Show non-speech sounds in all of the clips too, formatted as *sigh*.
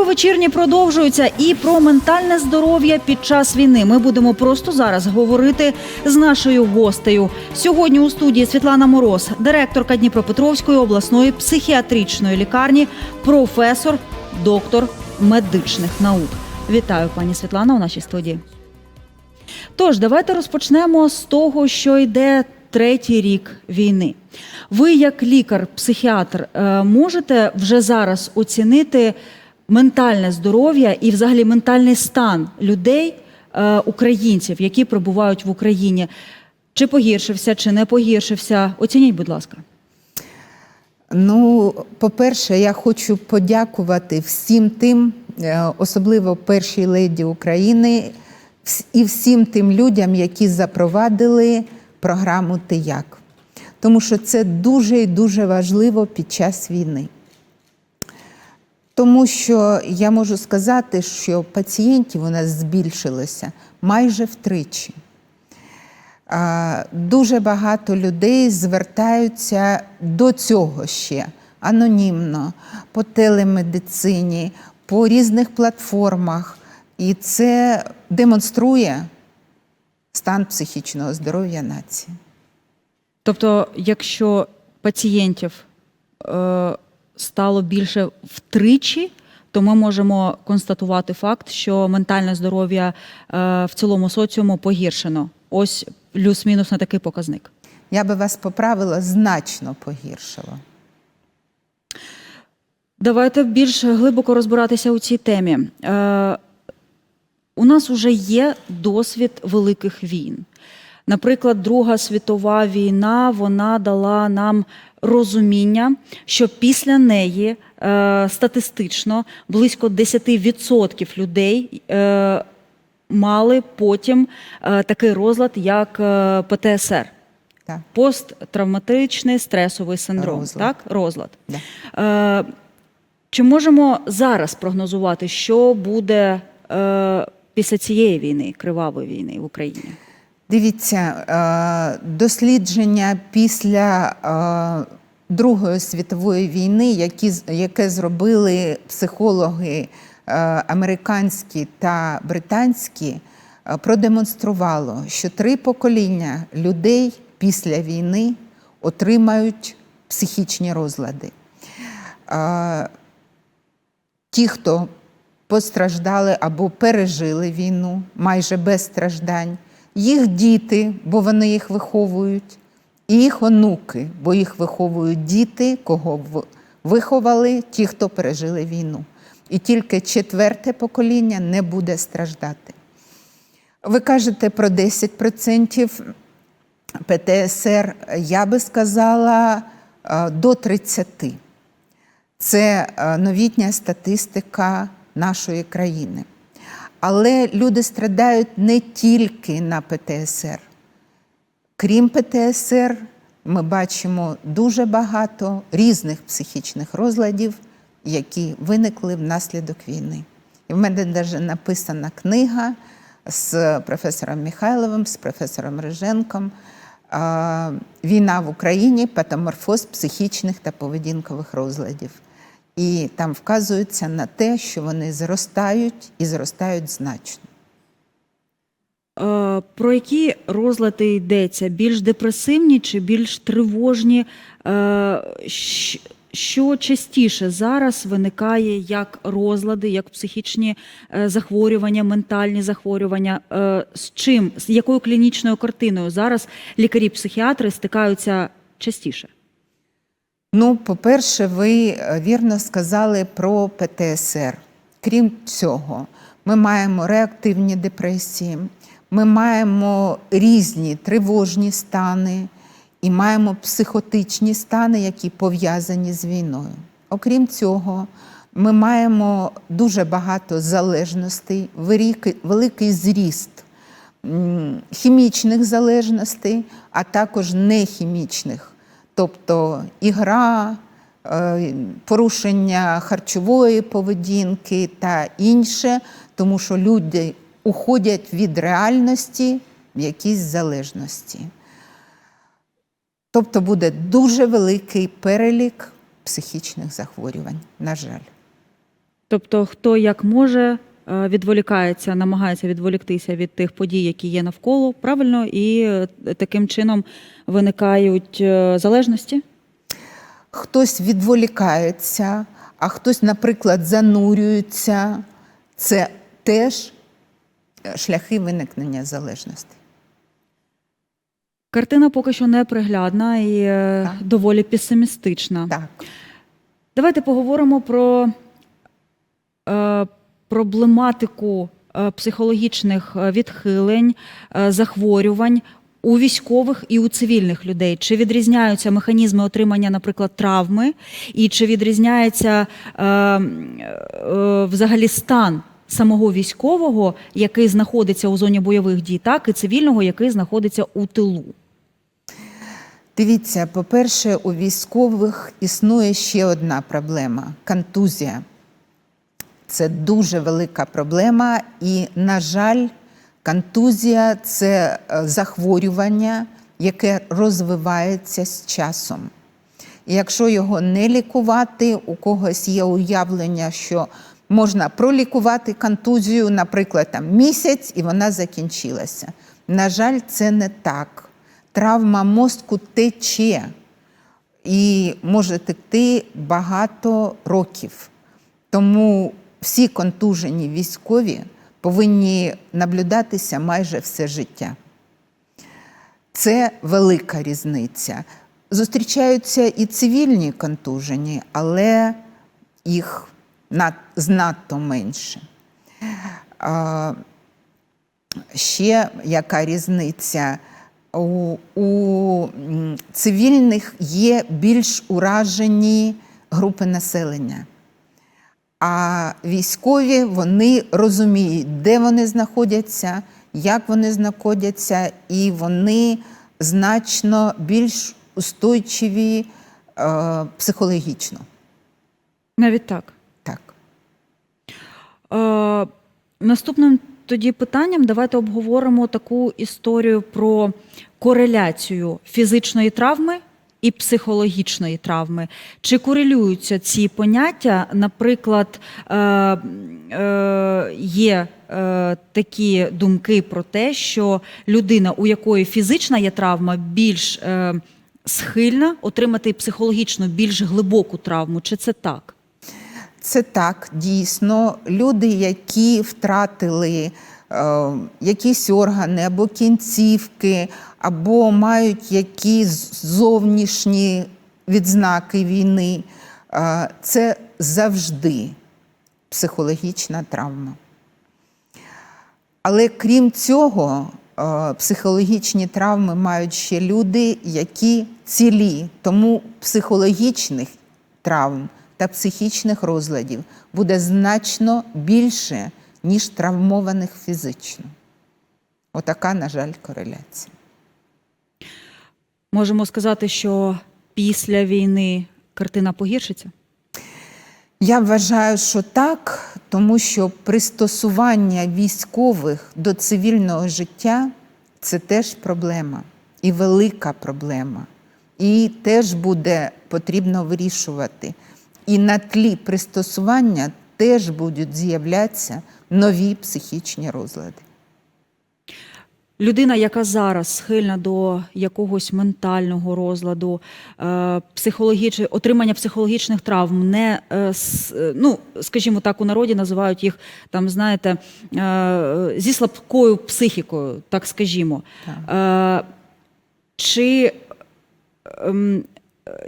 Про вечірні продовжуються і про ментальне здоров'я під час війни. Ми будемо просто зараз говорити з нашою гостею. Сьогодні у студії Світлана Мороз, директорка Дніпропетровської обласної психіатричної лікарні, професор, доктор медичних наук. Вітаю, пані Світлана, у нашій студії. Тож, давайте розпочнемо з того, що йде третій рік війни. Ви, як лікар-психіатр, е, можете вже зараз оцінити ментальне здоров'я і, взагалі, ментальний стан людей, е, українців, які перебувають в Україні. Чи погіршився, чи не погіршився? Оцініть, будь ласка. Ну, по-перше, я хочу подякувати всім тим, е, особливо першій леді України, і всім тим людям, які запровадили програму «Ти як?». Тому що це дуже і дуже важливо під час війни. Тому що я можу сказати, що пацієнтів у нас збільшилося майже втричі. Дуже багато людей звертаються до цього ще анонімно, по телемедицині, по різних платформах. І це демонструє стан психічного здоров'я нації. Тобто, якщо пацієнтів е, стало більше втричі, то ми можемо констатувати факт, що ментальне здоров'я е, в цілому соціуму погіршено. Ось плюс-мінус на такий показник. Я би вас поправила, значно погіршило. Давайте більш глибоко розбиратися у цій темі. Е, у нас вже є досвід великих війн. Наприклад, Друга світова війна вона дала нам розуміння, що після неї е, статистично близько 10% людей е, мали потім е, такий розлад, як е, ПТСР. Так. Посттравматичний стресовий синдром, Розлад. так? Розлад. Да. Е, чи можемо зараз прогнозувати, що буде е, після цієї війни, кривавої війни в Україні? Дивіться, е, дослідження після е, Другої світової війни, яке зробили психологи е, американські та британські, продемонструвало, що три покоління людей після війни отримають психічні розлади. Ті, хто постраждали або пережили війну майже без страждань, їх діти, бо вони їх виховують, і їх онуки, бо їх виховують діти, кого виховали ті, хто пережили війну. І тільки четверте покоління не буде страждати. Ви кажете про 10% ПТСР, я би сказала е, до 30%. Це е, новітня статистика нашої країни. Але люди страдають не тільки на ПТСР. Крім ПТСР, ми бачимо дуже багато різних психічних розладів, які виникли внаслідок війни. І в мене навіть написана книга з професором Михайловим, з професором Риженком Війна в Україні, патоморфоз психічних та поведінкових розладів. І там вказується на те, що вони зростають і зростають значно. Е, про які розлади йдеться? Більш депресивні чи більш тривожні? Е, що частіше зараз виникає як розлади, як психічні е, захворювання, ментальні захворювання? З чим, з якою клінічною картиною зараз лікарі-психіатри стикаються частіше? Ну, по-перше, ви е, вірно сказали про ПТСР. Крім цього, ми маємо реактивні депресії, ми маємо різні тривожні стани і маємо психотичні стани, які пов'язані з війною. Окрім цього, ми маємо дуже багато залежностей, великий, великий зріст хімічних залежностей, а також нехімічних, тобто ігра, е, порушення харчової поведінки та інше, тому що люди уходять від реальності в якісь залежності. Тобто буде дуже великий перелік психічних захворювань, на жаль. Тобто, хто як може відволікається, намагається відволіктися від тих подій, які є навколо, правильно, і е, таким чином виникають е, залежності. Хтось відволікається, а хтось, наприклад, занурюється. Це теж е, шляхи виникнення залежності. Картина поки що неприглядна і е, Так. доволі песимістична. Так. Давайте поговоримо про е, проблематику е, психологічних е, відхилень, е, захворювань у військових і у цивільних людей. Чи відрізняються механізми отримання, наприклад, травми, і чи відрізняється взагалі стан самого військового, який знаходиться у зоні бойових дій, так і цивільного, який знаходиться у тилу? Дивіться, по-перше, у військових існує ще одна проблема контузія. Це дуже велика проблема, і, на жаль, контузія це е, захворювання, яке розвивається з часом. І якщо його не лікувати, у когось є уявлення, що можна пролікувати контузію, наприклад, там місяць, і вона закінчилася. На жаль, це не так. Травма мозку тече і може текти багато років. Тому всі контужені військові повинні наблюдатися майже все життя. Це велика різниця. Зустрічаються і цивільні контужені, але їх над, знатно менше. Ще яка різниця? У, у цивільних є більш уражені групи населення. А військові вони розуміють, де вони знаходяться, як вони знаходяться, і вони значно більш устойчиві е, психологічно. Навіть так. Так. Е, наступним тоді питанням давайте обговоримо таку історію про кореляцію фізичної травми і психологічної травми. Чи корелюються ці поняття? Наприклад, е, е, є е, такі думки про те, що людина, у якої фізична є травма, більш е, схильна отримати психологічну, більш глибоку травму. Чи це так? Це так, дійсно. Люди, які втратили якісь органи або кінцівки, або мають якісь зовнішні відзнаки війни, е, це завжди психологічна травма. Але крім цього, е, психологічні травми мають ще люди, які цілі. Тому психологічних травм та психічних розладів буде значно більше, ніж травмованих фізично. Отака, на жаль, кореляція. Можемо сказати, що після війни картина погіршиться? Я вважаю, що так, тому що пристосування військових до цивільного життя це теж проблема і велика проблема. І теж буде потрібно вирішувати. І на тлі пристосування теж будуть з'являтися нові психічні розлади. Людина, яка зараз схильна до якогось ментального розладу, е, психологіч... отримання психологічних травм, не е, е, ну, скажімо так, у народі називають їх там, знаєте, зі слабкою психікою, так скажімо. Е, Чи ем,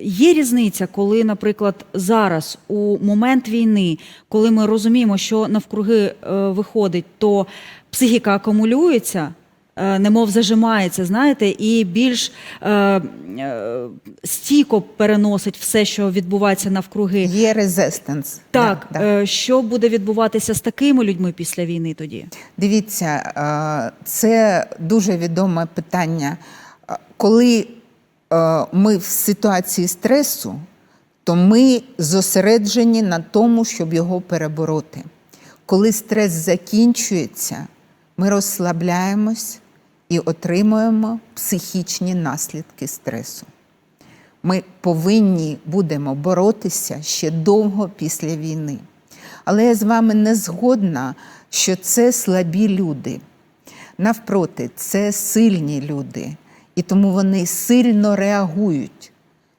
є різниця, коли, наприклад, зараз, у момент війни, коли ми розуміємо, що навкруги е, виходить, то психіка акумулюється, е, немов зажимається, знаєте, і більш е, стійко переносить все, що відбувається навкруги. Є резистенс. Так, Да, да. що буде відбуватися з такими людьми після війни тоді? Дивіться, це дуже відоме питання. Коли ми в ситуації стресу, то ми зосереджені на тому, щоб його перебороти. Коли стрес закінчується, ми розслабляємось і отримуємо психічні наслідки стресу. Ми повинні будемо боротися ще довго після війни. Але я з вами не згодна, що це слабі люди. Навпроти, це сильні люди, і тому вони сильно реагують.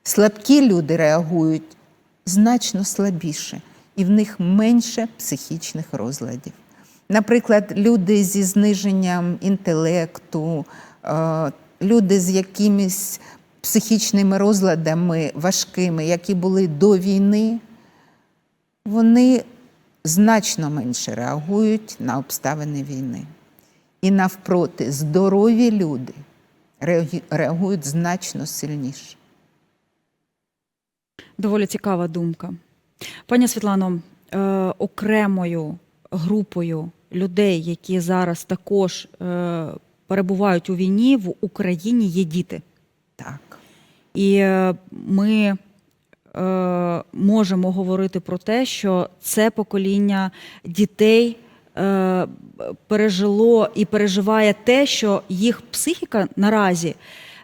Слабкі люди реагують значно слабіше, і в них менше психічних розладів. Наприклад, люди зі зниженням інтелекту, е, люди з якимись психічними розладами важкими, які були до війни, вони значно менше реагують на обставини війни. І навпроти, здорові люди реагують значно сильніше. Доволі цікава думка. Пані Світлано, е, окремою групою людей, які зараз також е, перебувають у війні в Україні, є діти. Так. І е, ми можемо говорити про те, що це покоління дітей пережило і переживає те, що їх психіка наразі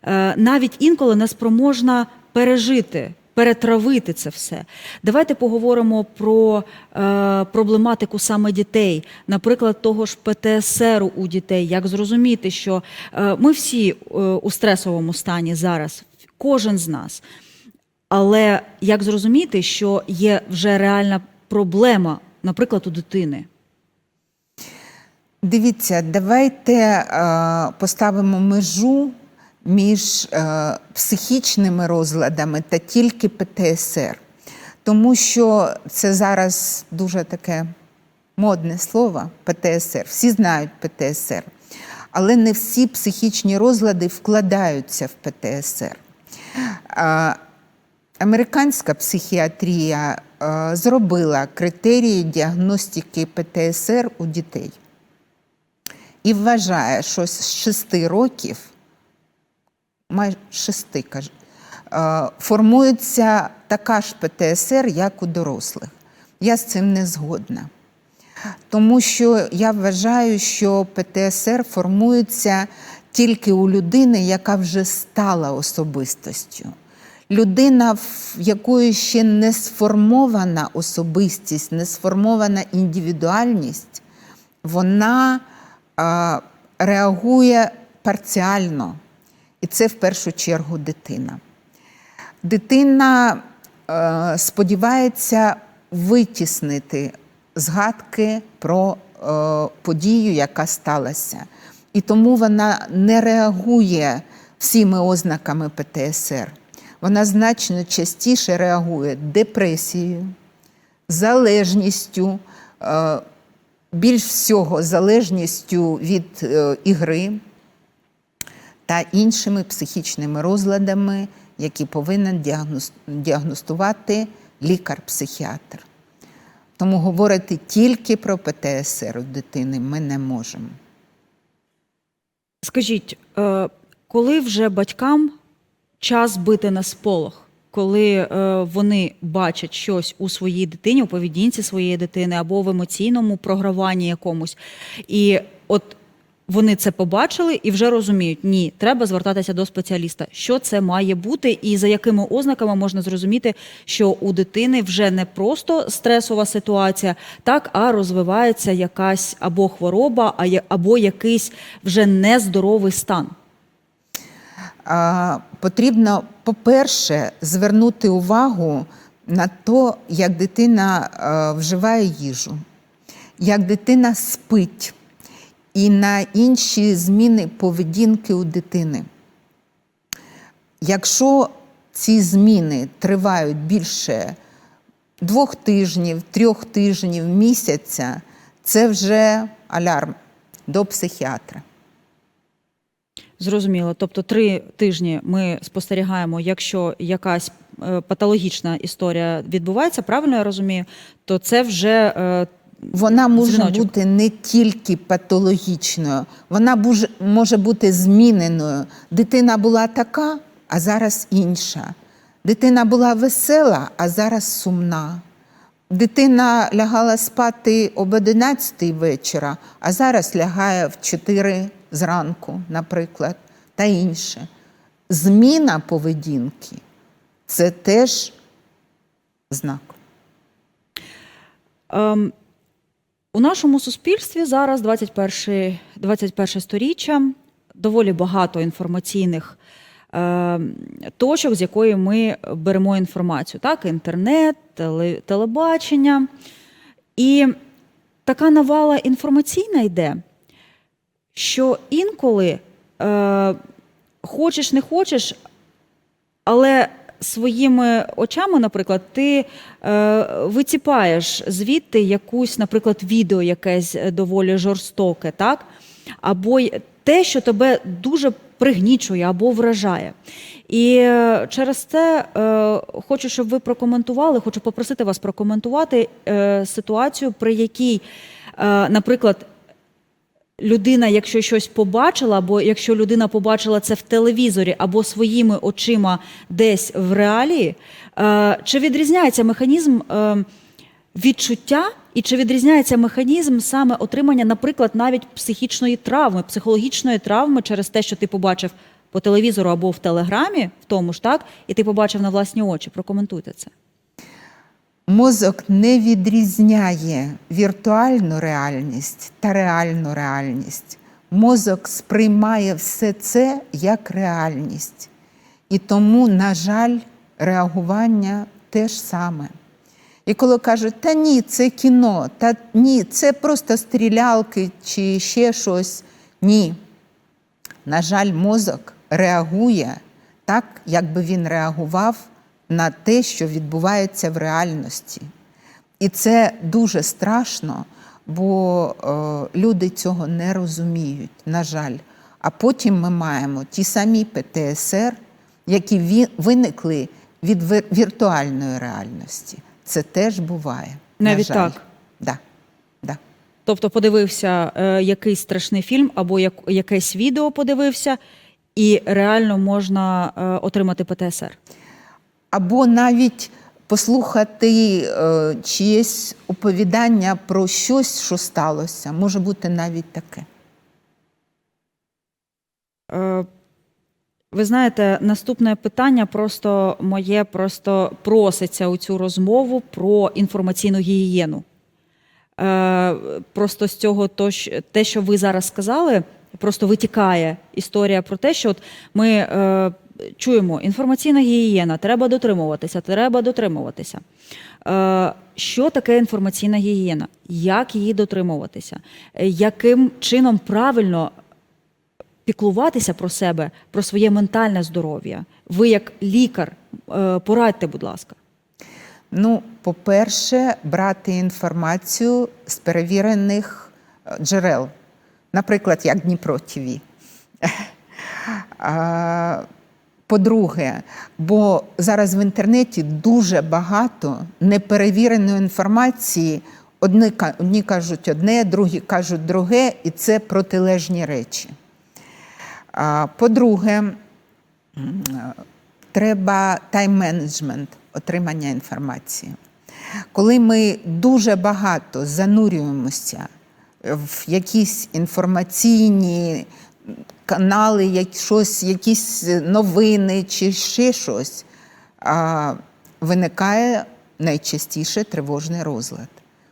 е, навіть інколи не спроможна пережити. Перетравити це все. Давайте поговоримо про е, проблематику саме дітей, наприклад, того ж ПТСР у дітей. Як зрозуміти, що е, ми всі е, у стресовому стані зараз, кожен з нас. Але як зрозуміти, що є вже реальна проблема, наприклад, у дитини? Дивіться, давайте е, поставимо межу між е, психічними розладами та тільки ПТСР. Тому що це зараз дуже таке модне слово ПТСР. Всі знають ПТСР. Але не всі психічні розлади вкладаються в ПТСР. Е, Американська психіатрія зробила критерії діагностики ПТСР у дітей і вважає, що з 6 років, майже 6, каже, е, формується така ж ПТСР, як у дорослих. Я з цим не згодна. Тому що я вважаю, що ПТСР формується тільки у людини, яка вже стала особистостю. Людина, в якої ще не сформована особистість, не сформована індивідуальність, вона реагує парціально. І це в першу чергу дитина. Дитина е, сподівається витіснити згадки про е, подію, яка сталася. І тому вона не реагує всіми ознаками ПТСР. Вона значно частіше реагує депресією, залежністю, е, більш всього залежністю від е, ігри та іншими психічними розладами, які повинен діагностувати лікар-психіатр. Тому говорити тільки про ПТСР у дитини ми не можемо. Скажіть, е, коли вже батькам час бити на сполох? Коли е, вони бачать щось у своїй дитині, у поведінці своєї дитини або в емоційному програванні якомусь, і от вони це побачили і вже розуміють, ні, треба звертатися до спеціаліста. Що це має бути, і за якими ознаками можна зрозуміти, що у дитини вже не просто стресова ситуація, так а розвивається якась або хвороба, або якийсь вже нездоровий стан. Потрібно, по-перше, звернути увагу на те, як дитина е, вживає їжу, як дитина спить, і на інші зміни поведінки у дитини. Якщо ці зміни тривають більше двох тижнів, трьох тижнів, місяця, це вже алярм до психіатра. Зрозуміло. Тобто три тижні ми спостерігаємо, якщо якась е, патологічна історія відбувається, правильно я розумію, то це вже е, Вона може Дзвіночок. бути не тільки патологічною, вона може бути зміненою. Дитина була така, а зараз інша. Дитина була весела, а зараз сумна. Дитина лягала спати об 11 вечора, а зараз лягає в 4 зранку, наприклад, та інше. Зміна поведінки це теж знак. Ем, у нашому суспільстві зараз 21, 21 сторіччя, доволі багато інформаційних е, точок, з якої ми беремо інформацію. Так? Інтернет, телебачення. І така навала інформаційна йде, що інколи е, хочеш не хочеш, але своїми очами, наприклад, ти е, виціпаєш звідти якусь, наприклад, відео якесь доволі жорстоке, так? або те, що тебе дуже пригнічує або вражає. І е, через це е, хочу, щоб ви прокоментували, хочу попросити вас прокоментувати е, ситуацію, при якій, е, наприклад, людина, якщо щось побачила, або якщо людина побачила це в телевізорі або своїми очима десь в реалії, е, чи відрізняється механізм е, відчуття, і чи відрізняється механізм саме отримання, наприклад, навіть психічної травми, психологічної травми через те, що ти побачив по телевізору або в телеграмі, в тому ж так, і ти побачив на власні очі. Прокоментуйте це. Мозок не відрізняє віртуальну реальність та реальну реальність. Мозок сприймає все це як реальність. І тому, на жаль, реагування теж саме. І коли кажуть, та ні, це кіно, та ні, це просто стрілялки чи ще щось. Ні. На жаль, мозок реагує так, як би він реагував на те, що відбувається в реальності. І це дуже страшно, бо е, люди цього не розуміють, на жаль. А потім ми маємо ті самі ПТСР, які ві- виникли від вір- віртуальної реальності. Це теж буває. на Навіть жаль. так? Да. Да. Тобто подивився е, якийсь страшний фільм або як, якесь відео подивився, і реально можна е, отримати ПТСР. Або навіть послухати е, чиєсь оповідання про щось, що сталося. Може бути навіть таке. Е, Ви знаєте, наступне питання просто моє просто проситься у цю розмову про інформаційну гігієну. Е, Просто з цього то, те, що ви зараз сказали, просто витікає історія про те, що от ми е, чуємо інформаційна гігієна, треба дотримуватися, треба дотримуватися. Е, Що таке інформаційна гігієна? Як її дотримуватися? Е, Яким чином правильно піклуватися про себе, про своє ментальне здоров'я? Ви, як лікар, е, порадьте, будь ласка. Ну, по-перше, брати інформацію з перевірених джерел, наприклад, як Дніпро ТВ. *laughs* По-друге, бо зараз в інтернеті дуже багато неперевіреної інформації. Одні, одні кажуть одне, другі кажуть друге, і це протилежні речі. По-друге, треба тайм-менеджмент отримання інформації. Коли ми дуже багато занурюємося в якісь інформаційні канали, як щось, якісь новини чи ще щось, а, виникає найчастіше тривожний розлад.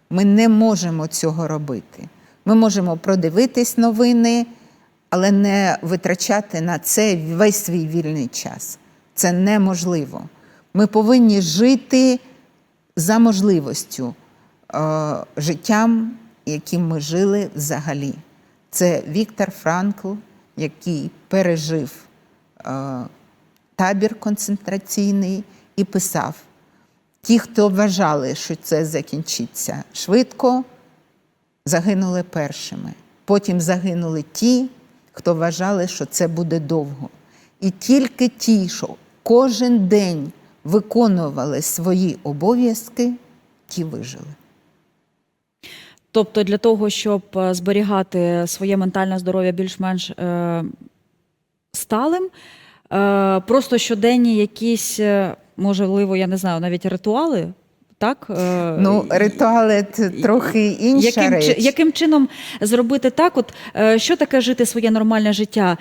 Ми не можемо цього робити. Ми можемо продивитись новини, але не витрачати на це весь свій вільний час. Це неможливо. Ми повинні жити за можливостю е, життям, яким ми жили взагалі. Це Віктор Франкл, який пережив е, табір концентраційний і писав: ті, хто вважали, що це закінчиться швидко, загинули першими. Потім загинули ті, хто вважали, що це буде довго. І тільки ті, що кожен день виконували свої обов'язки, ті вижили. Тобто, для того, щоб е, зберігати своє ментальне здоров'я більш-менш е, сталим, е, просто щоденні якісь, е, можливо, я не знаю, навіть ритуали. Так? Е, Ну, ритуали це трохи інша яким, чи- яким чином зробити так? От, що таке жити своє нормальне життя?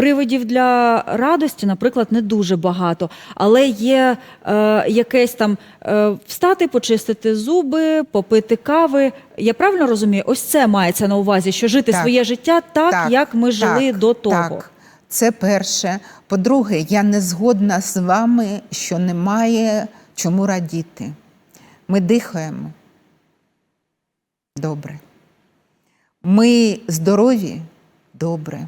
Е, для радості, наприклад, не дуже багато, але є е, якесь там е, встати, почистити зуби, попити кави. Я правильно розумію? Ось це мається на увазі, що жити Так. своє життя так, як ми жили так, до того. Так. Це перше. По-друге, я не згодна з вами, що немає чому радіти. Ми дихаємо. Добре. Ми здорові? Добре.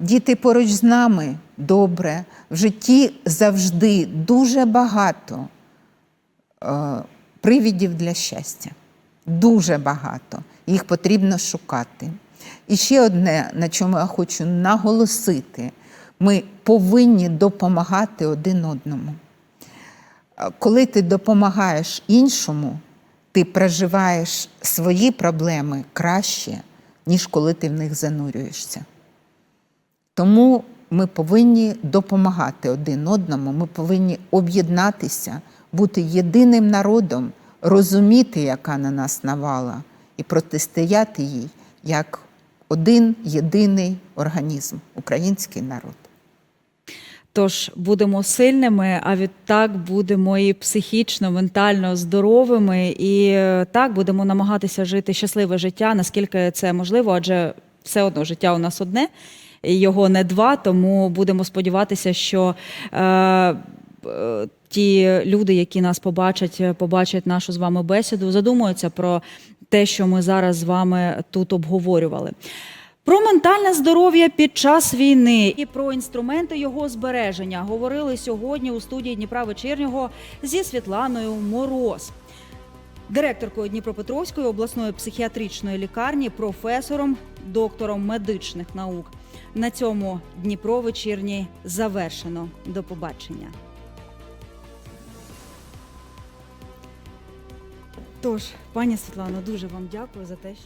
Діти поруч з нами? Добре. В житті завжди дуже багато е, привідів для щастя. Дуже багато. Їх потрібно шукати. І ще одне, на чому я хочу наголосити: ми повинні допомагати один одному. Е, Коли ти допомагаєш іншому, ти проживаєш свої проблеми краще, ніж коли ти в них занурюєшся. Тому ми повинні допомагати один одному, ми повинні об'єднатися, бути єдиним народом, розуміти, яка на нас навала, і протистояти їй як один єдиний організм український народ. Тож будемо сильними, а відтак будемо і психічно, ментально здоровими, і е, так будемо намагатися жити щасливе життя, наскільки це можливо, адже все одно життя у нас одне, його не два. Тому будемо сподіватися, що е, ті люди, які нас побачать, побачать нашу з вами бесіду, задумуються про те, що ми зараз з вами тут обговорювали. Про ментальне здоров'я під час війни і про інструменти його збереження говорили сьогодні у студії Дніпра вечірнього зі Світланою Мороз, директоркою Дніпропетровської обласної психіатричної лікарні, професором, доктором медичних наук. На цьому Дніпро вечірній завершено. До побачення. Тож, пані Світлано, дуже вам дякую за те, що.